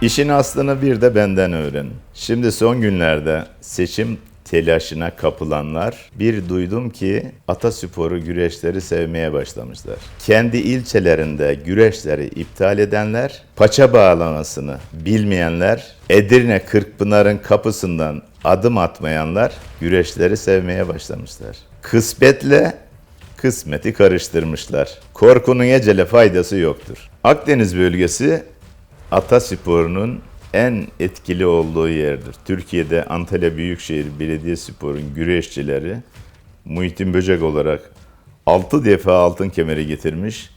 İşin aslını bir de benden öğrenin. Şimdi son günlerde seçim telaşına kapılanlar bir duydum ki atasporu güreşleri sevmeye başlamışlar. Kendi ilçelerinde güreşleri iptal edenler, paça bağlamasını bilmeyenler, Edirne Kırkpınar'ın kapısından adım atmayanlar güreşleri sevmeye başlamışlar. Kısmetle kısmeti karıştırmışlar. Korkunun ecele faydası yoktur. Akdeniz bölgesi Ataspor'un en etkili olduğu yerdir. Türkiye'de Antalya Büyükşehir Belediyespor'un güreşçileri Muhittin Böcek olarak 6 defa altın kemeri getirmiş.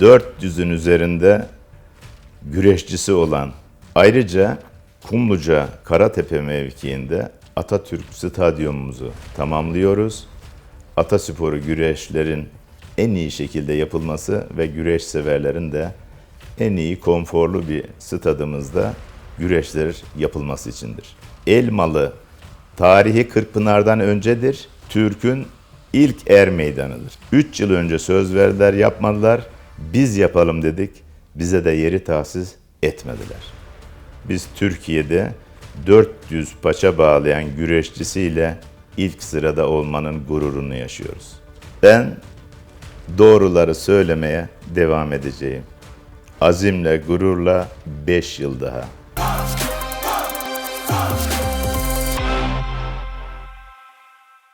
400'ün üzerinde güreşçisi olan ayrıca Kumluca Karatepe mevkiinde Atatürk Stadyumumuzu tamamlıyoruz. Atasporu güreşlerin en iyi şekilde yapılması ve güreş severlerin de en iyi konforlu bir stadımızda güreşler yapılması içindir. Elmalı tarihi Kırkpınar'dan öncedir. Türk'ün ilk er meydanıdır. 3 yıl önce söz verdiler yapmadılar. Biz yapalım dedik. Bize de yeri tahsis etmediler. Biz Türkiye'de 400 paça bağlayan güreşçisiyle ilk sırada olmanın gururunu yaşıyoruz. Ben doğruları söylemeye devam edeceğim. Azimle, gururla 5 yıl daha.